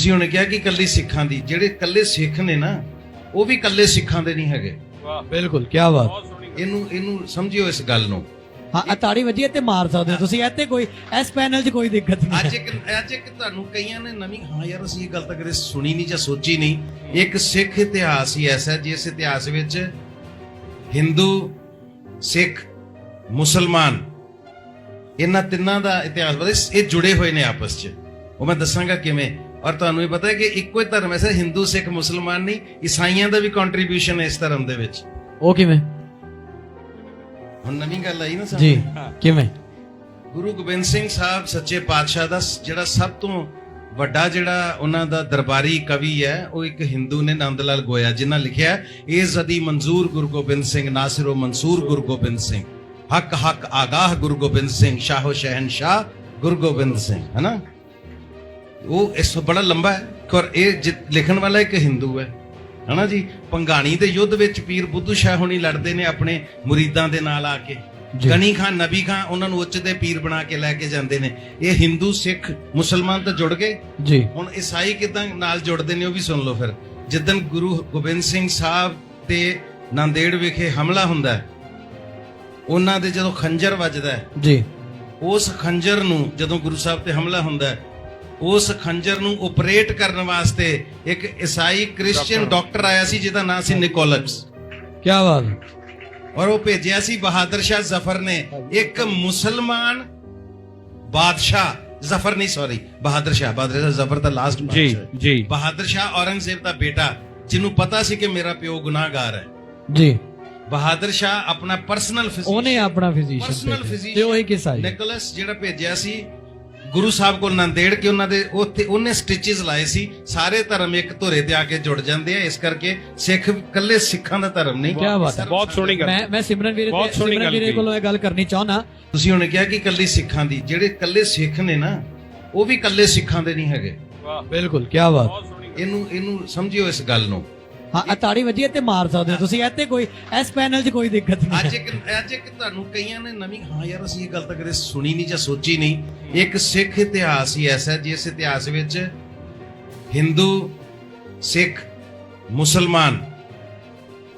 ਤੁਸੀਂ ਉਹਨੇ ਕਿਹਾ ਕਿ ਕੱਲੀ ਸਿੱਖਾਂ ਦੀ ਜਿਹੜੇ ਕੱਲੇ ਸਿੱਖ ਨੇ ਨਾ ਉਹ ਵੀ ਕੱਲੇ ਸਿੱਖਾਂ ਦੇ ਨਹੀਂ ਹੈਗੇ। ਵਾਹ। ਬਿਲਕੁਲ ਕੀ ਬਾਤ। ਇਹਨੂੰ ਇਹਨੂੰ ਸਮਝਿਓ ਇਸ ਗੱਲ ਨੂੰ। ਹਾਂ ਆ ਤਾੜੀ ਵੱਜੀ ਹੈ ਤੇ ਮਾਰ ਸਕਦੇ ਹੋ। ਤੁਸੀਂ ਇੱਥੇ ਕੋਈ ਇਸ ਪੈਨਲ 'ਚ ਕੋਈ ਦਿੱਕਤ ਨਹੀਂ ਅੱਜ। ਇੱਕ ਅੱਜ ਇੱਕ ਤੁਹਾਨੂੰ ਕਈਆਂ ਨੇ ਨਵੀਂ ਹਾਂ ਯਾਰ ਅਸੀਂ ਇਹ ਗੱਲ ਤਾਂ ਕਦੇ ਸੁਣੀ ਨਹੀਂ ਜਾਂ ਸੋਚੀ ਨਹੀਂ। ਇੱਕ ਸਿੱਖ ਇਤਿਹਾਸ ਹੀ ਐਸਾ ਜਿਸ ਇਤਿਹਾਸ ਵਿੱਚ ਹਿੰਦੂ ਸਿੱਖ ਮੁਸਲਮਾਨ ਇਹਨਾਂ ਤਿੰਨਾਂ ਦਾ ਇਤਿਹਾਸ ਬੜਾ ਇਹ ਜੁੜੇ ਹੋਏ ਨੇ ਆਪਸ 'ਚ। ਉਹ ਮੈਂ ਦੱਸਾਂਗਾ ਕਿਵੇਂ। ਔਰ ਤੁਹਾਨੂੰ ਇਹ ਪਤਾ ਹੈ ਕਿ ਇੱਕੋ ਹੀ ਧਰਮ ਐਸਾ ਹਿੰਦੂ ਸਿੱਖ ਮੁਸਲਮਾਨ ਨਹੀਂ ਈਸਾਈਆਂ ਦਾ ਵੀ ਕੰਟਰੀਬਿਊਸ਼ਨ ਹੈ ਇਸ ਧਰਮ ਦੇ ਵਿੱਚ। ਉਹ ਕਿਵੇਂ? ਹੁਣ ਨਵੀਂ ਗੱਲ ਆਈ ਨਾ। ਜੀ ਕਿਵੇਂ? ਗੁਰੂ ਗੋਬਿੰਦ ਸਿੰਘ ਸਾਹਿਬ ਸੱਚੇ ਪਾਤਸ਼ਾਹ ਦਾ ਜਿਹੜਾ ਸਭ ਤੋਂ ਵੱਡਾ ਜਿਹੜਾ ਉਹਨਾਂ ਦਾ ਦਰਬਾਰੀ ਕਵੀ ਹੈ ਉਹ ਇੱਕ ਹਿੰਦੂ ਨੇ ਨੰਦ ਲਾਲ ਗੋਇਆ ਜਿਨ੍ਹਾਂ ਲਿਖਿਆ ਇਹ ਜ਼ਦੀ ਮਨਜ਼ੂਰ ਗੁਰੂ ਗੋਬਿੰਦ ਸਿੰਘ ਨਾਸਿਰੋ ਮਨਸੂਰ ਗੁਰੂ ਗੋਬਿੰਦ ਸਿੰਘ। ਹੱਕ ਹੱਕ ਆਗਾਹ ਗੁਰੂ ਗੋਬਿੰਦ ਸਿੰਘ ਸ਼ਾਹੋ ਸ਼ਹਿਨਸ਼ਾਹ ਗੁਰੂ ਗੋਬਿੰਦ ਸਿੰਘ। ਹੈਨਾ? ਉਹ ਇਸ ਤੋਂ ਬੜਾ ਲੰਬਾ ਹੈ ਪਰ ਇਹ ਲਿਖਣ ਵਾਲਾ ਇੱਕ ਹਿੰਦੂ ਹੈ ਹਨਾ ਜੀ ਪੰਗਾਣੀ ਦੇ ਯੁੱਧ ਵਿੱਚ ਪੀਰ ਬੁੱਧੂ ਸ਼ਾਹ ਹੁਣੀ ਲੜਦੇ ਨੇ ਆਪਣੇ ਮੁਰੀਦਾਂ ਦੇ ਨਾਲ ਆ ਕੇ। ਗਨੀ ਖਾਨ ਨਬੀ ਖਾਨ ਉਹਨਾਂ ਨੂੰ ਉੱਚ ਦੇ ਪੀਰ ਬਣਾ ਕੇ ਲੈ ਕੇ ਜਾਂਦੇ ਨੇ ਇਹ ਹਿੰਦੂ ਸਿੱਖ ਮੁਸਲਮਾਨ ਤਾਂ ਜੁੜ ਗਏ ਜੀ ਹੁਣ ਈਸਾਈ ਕਿਦਾਂ ਨਾਲ ਜੁੜਦੇ ਨੇ ਉਹ ਵੀ ਸੁਣ ਲਓ ਫਿਰ ਜਿੱਦਨ ਗੁਰੂ ਗੋਬਿੰਦ ਸਿੰਘ ਸਾਹਿਬ ਤੇ ਨਾਂਦੇੜ ਵਿਖੇ ਹਮਲਾ ਹੁੰਦਾ ਹੈ ਉਹਨਾਂ ਦੇ ਜਦੋਂ ਖੰਜਰ ਵੱਜਦਾ ਹੈ ਜੀ ਉਸ ਖੰਜਰ ਨੂੰ ਜਦੋਂ ਗੁਰੂ ਸਾਹਿਬ ਤੇ ਹਮਲਾ ਹੁੰਦਾ ਹੈ ਉਸ ਖੰਜਰ ਨੂੰ ਆਪਰੇਟ ਕਰਨ ਵਾਸਤੇ ਇੱਕ ਈਸਾਈ ਕ੍ਰਿਸਚੀਅਨ ਡਾਕਟਰ ਆਇਆ ਸੀ ਜਿਹਦਾ ਨਾਮ ਸੀ ਨਿਕੋਲਸ ਕੀ ਬਾਤ। ਔਰ ਉਹ ਭੇਜਿਆ ਸੀ ਬਹਾਦਰ ਸ਼ਾਹ ਜ਼ਫਰ ਨੇ। ਇੱਕ ਮੁਸਲਮਾਨ ਬਾਦਸ਼ਾਹ ਜ਼ਫਰ ਨਹੀਂ ਸੌਰੀ ਬਹਾਦਰ ਸ਼ਾਹ ਬਹਾਦਰ ਸ਼ਾਹ ਜ਼ਫਰ ਦਾ ਲਾਸਟ ਜੀ ਜੀ। ਬਹਾਦਰ ਸ਼ਾਹ ਔਰੰਗਜ਼ੇਬ ਦਾ ਬੇਟਾ ਜਿਹਨੂੰ ਪਤਾ ਸੀ ਕਿ ਮੇਰਾ ਪਿਓ ਗੁਨਾਹਗਾਰ ਹੈ। ਜੀ। ਬਹਾਦਰ ਸ਼ਾਹ ਆਪਣਾ ਪਰਸਨਲ ਉਹਨੇ ਆਪਣਾ ਫਿਜ਼ੀਸ਼ੀਅਨ ਪਰਸਨਲ ਤੇ ਫਿਜ਼ੀਸ਼ੀਅਨ ਉਹੀ ਕਿਸਾ ਜੀ। ਨਿਕੋਲਸ ਜਿਹੜਾ ਭੇਜਿਆ ਸੀ ਗੁਰੂ ਸਾਹਿਬ ਕੋਲ ਨੰਦੇੜ ਕੇ ਉਹਨਾਂ ਦੇ ਉੱਥੇ ਉਹਨੇ ਸਟਿਚਸ ਲਾਏ ਸੀ। ਸਾਰੇ ਧਰਮ ਇੱਕ ਧੁਰੇ ਤੇ ਆ ਕੇ ਜੁੜ ਜਾਂਦੇ ਆ। ਇਸ ਕਰਕੇ ਸਿੱਖ ਇਕੱਲੇ ਸਿੱਖਾਂ ਦਾ ਧਰਮ ਨਹੀਂ। ਕਿਆ ਬਾਤ ਹੈ। ਬਹੁਤ ਸੋਹਣੀ ਗੱਲ। ਮੈਂ ਮੈਂ ਸਿਮਰਨ ਵੀਰੇ ਬਹੁਤ ਤੇ ਸੋਹਣੀ ਸਿਮਰਨ ਗੱਲ। ਕੋਲੋਂ ਇਹ ਗੱਲ ਕਰਨੀ ਚਾਹਨਾ ਤੁਸੀਂ ਉਹਨੇ ਕਿਹਾ ਕਿ ਇਕੱਲੀ ਸਿੱਖਾਂ ਦੀ। ਜਿਹੜੇ ਇਕੱਲੇ ਸਿੱਖ ਨੇ ਨਾ ਉਹ ਵੀ ਇਕੱਲੇ ਸਿੱਖਾਂ ਦੇ ਨਹੀਂ ਹੈਗੇ। ਵਾਹ। ਬਿਲਕੁਲ ਕੀ ਬਾਤ। ਇਹਨੂੰ ਇਹਨੂੰ ਸਮਝਿਓ ਇਸ ਗੱਲ ਨੂੰ। ਹਾਂ ਆ ਤਾੜੀ ਹੈ ਤੇ ਮਾਰ ਸਕਦੇ ਹੋ ਤੁਸੀਂ ਇੱਥੇ ਕੋਈ ਇਸ ਪੈਨਲ 'ਚ ਕੋਈ ਦਿੱਕਤ ਨਹੀਂ ਅੱਜ। ਇੱਕ ਅੱਜ ਇੱਕ ਤੁਹਾਨੂੰ ਕਈਆਂ ਨੇ ਨਵੀਂ ਹਾਂ ਯਾਰ ਅਸੀਂ ਇਹ ਗੱਲ ਤਾਂ ਕਦੇ ਸੁਣੀ ਨਹੀਂ ਜਾਂ ਸੋਚੀ ਨਹੀਂ। ਇੱਕ ਸਿੱਖ ਇਤਿਹਾਸ ਹੀ ਐਸਾ ਜਿਸ ਇਤਿਹਾਸ ਵਿੱਚ ਹਿੰਦੂ ਸਿੱਖ ਮੁਸਲਮਾਨ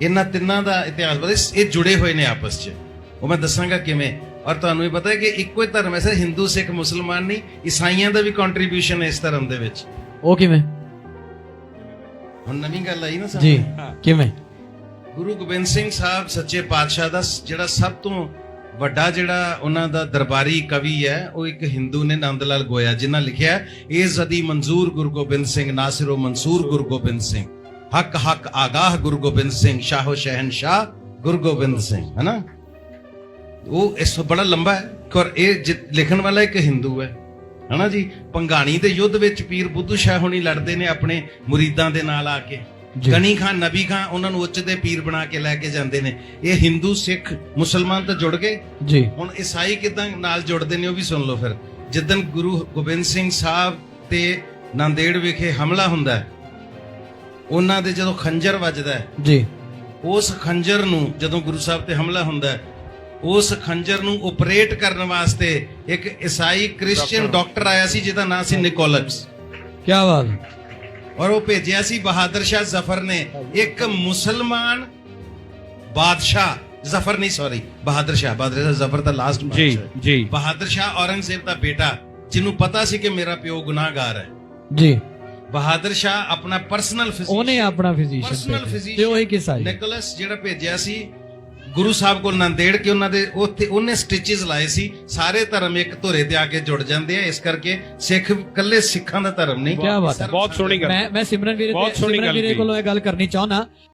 ਇਹਨਾਂ ਤਿੰਨਾਂ ਦਾ ਇਤਿਹਾਸ ਬੜਾ ਇਹ ਜੁੜੇ ਹੋਏ ਨੇ ਆਪਸ 'ਚ। ਉਹ ਮੈਂ ਦੱਸਾਂਗਾ ਕਿਵੇਂ। ਔਰ ਤੁਹਾਨੂੰ ਇਹ ਪਤਾ ਹੈ ਕਿ ਇੱਕੋ ਹੀ ਧਰਮ ਐਸਾ ਹਿੰਦੂ ਸਿੱਖ ਮੁਸਲਮਾਨ ਨਹੀਂ ਈਸਾਈਆਂ ਦਾ ਵੀ ਕੰਟਰੀਬਿਊਸ਼ਨ ਹੈ ਇਸ ਧਰਮ ਦੇ ਵਿੱਚ। ਉਹ ਕਿਵੇਂ? ਹੁਣ ਨਵੀਂ ਗੱਲ ਆਈ ਨਾ ਜੀ ਕਿਵੇਂ? ਗੁਰੂ ਗੋਬਿੰਦ ਸਿੰਘ ਸਾਹਿਬ ਸੱਚੇ ਪਾਤਸ਼ਾਹ ਦਾ ਜਿਹੜਾ ਸਭ ਤੋਂ ਵੱਡਾ ਜਿਹੜਾ ਉਹਨਾਂ ਦਾ ਦਰਬਾਰੀ ਕਵੀ ਹੈ ਉਹ ਇੱਕ ਹਿੰਦੂ ਨੇ ਨੰਦ ਲਾਲ ਗੋਇਆ ਜਿਨ੍ਹਾਂ ਲਿਖਿਆ ਇਹ ਜ਼ਦੀ ਮਨਜ਼ੂਰ ਗੁਰੂ ਗੋਬਿੰਦ ਸਿੰਘ ਨਾਸਿਰੋ ਮਨਸੂਰ ਗੁਰੂ ਗੋਬਿੰਦ ਸਿੰਘ। ਹੱਕ ਹੱਕ ਆਗਾਹ ਗੁਰੂ ਗੋਬਿੰਦ ਸਿੰਘ ਸ਼ਾਹੋ ਸ਼ਹਿਨਸ਼ਾਹ ਗੁਰੂ ਗੋਬਿੰਦ ਸਿੰਘ। ਹੈਨਾ? ਉਹ ਇਸ ਤੋਂ ਬੜਾ ਲੰਬਾ ਹੈ ਪਰ ਇਹ ਲਿਖਣ ਵਾਲਾ ਇੱਕ ਹਿੰਦੂ ਹੈ। ਹਨਾ ਜੀ? ਪੰਗਾਣੀ ਦੇ ਯੁੱਧ ਵਿੱਚ ਪੀਰ ਬੁੱਧੂ ਸ਼ਾਹ ਹੁਣੀ ਲੜਦੇ ਨੇ ਆਪਣੇ ਮੁਰੀਦਾਂ ਦੇ ਨਾਲ ਆ ਕੇ। ਗਨੀ ਖਾਨ ਨਬੀ ਖਾਨ ਉਹਨਾਂ ਨੂੰ ਉੱਚ ਦੇ ਪੀਰ ਬਣਾ ਕੇ ਲੈ ਕੇ ਜਾਂਦੇ ਨੇ। ਇਹ ਹਿੰਦੂ ਸਿੱਖ ਮੁਸਲਮਾਨ ਤਾਂ ਜੁੜ ਗਏ? ਜੀ। ਹੁਣ ਈਸਾਈ ਕਿਦਾਂ ਨਾਲ ਜੁੜਦੇ ਨੇ ਉਹ ਵੀ ਸੁਣ ਲਓ ਫਿਰ। ਜਿੱਦਨ ਗੁਰੂ ਗੋਬਿੰਦ ਸਿੰਘ ਸਾਹਿਬ ਤੇ ਨਾਂਦੇੜ ਵਿਖੇ ਹਮਲਾ ਹੁੰਦਾ ਹੈ ਉਹਨਾਂ ਦੇ ਜਦੋਂ ਖੰਜਰ ਵੱਜਦਾ ਹੈ ਜੀ। ਉਸ ਖੰਜਰ ਨੂੰ ਜਦੋਂ ਗੁਰੂ ਸਾਹਿਬ ਤੇ ਹਮਲਾ ਹੁੰਦਾ ਹੈ ਉਸ ਖੰਜਰ ਨੂੰ ਆਪਰੇਟ ਕਰਨ ਵਾਸਤੇ ਇੱਕ ਈਸਾਈ ਕ੍ਰਿਸਚੀਅਨ ਡਾਕਟਰ ਆਇਆ ਸੀ ਜਿਹਦਾ ਨਾਮ ਸੀ ਨਿਕੋਲਸ ਕੀ ਬਾਤ। ਔਰ ਉਹ ਭੇਜਿਆ ਸੀ ਬਹਾਦਰ ਸ਼ਾਹ ਜ਼ਫਰ ਨੇ। ਇੱਕ ਮੁਸਲਮਾਨ ਬਾਦਸ਼ਾਹ ਜ਼ਫਰ ਨਹੀਂ ਸੌਰੀ ਬਹਾਦਰ ਸ਼ਾਹ ਬਹਾਦਰ ਸ਼ਾਹ ਜ਼ਫਰ ਦਾ ਲਾਸਟ ਜੀ ਜੀ। ਬਹਾਦਰ ਸ਼ਾਹ ਔਰੰਗਜ਼ੇਬ ਦਾ ਬੇਟਾ ਜਿਹਨੂੰ ਪਤਾ ਸੀ ਕਿ ਮੇਰਾ ਪਿਓ ਗੁਨਾਹਗਾਰ ਹੈ। ਜੀ। ਬਹਾਦਰ ਸ਼ਾਹ ਆਪਣਾ ਪਰਸਨਲ ਉਹਨੇ ਆਪਣਾ ਫਿਜ਼ੀਸ਼ੀਅਨ ਪਰਸਨਲ ਤੇ ਫਿਜ਼ੀਸ਼ੀਅਨ ਉਹੀ ਕਿਸਾ ਜੀ। ਨਿਕੋਲਸ ਜਿਹੜਾ ਭੇਜਿਆ ਸੀ ਗੁਰੂ ਸਾਹਿਬ ਕੋਲ ਨੰਦੇੜ ਕੇ ਉਹਨਾਂ ਦੇ ਉੱਥੇ ਉਹਨੇ ਸਟਿਚਸ ਲਾਏ ਸੀ। ਸਾਰੇ ਧਰਮ ਇੱਕ ਧੁਰੇ ਤੇ ਆ ਕੇ ਜੁੜ ਜਾਂਦੇ ਆ। ਇਸ ਕਰਕੇ ਸਿੱਖ ਇਕੱਲੇ ਸਿੱਖਾਂ ਦਾ ਧਰਮ ਨਹੀਂ। ਕਿਆ ਬਾਤ ਹੈ। ਬਹੁਤ ਸੋਹਣੀ ਗੱਲ ਮੈਂ ਮੈਂ ਸਿਮਰਨ ਵੀਰੇ ਤੇ ਸਿਮਰਨ ਵੀਰੇ। ਕੋਲੋਂ ਇਹ ਗੱਲ ਕਰਨੀ ਚਾਹਨਾ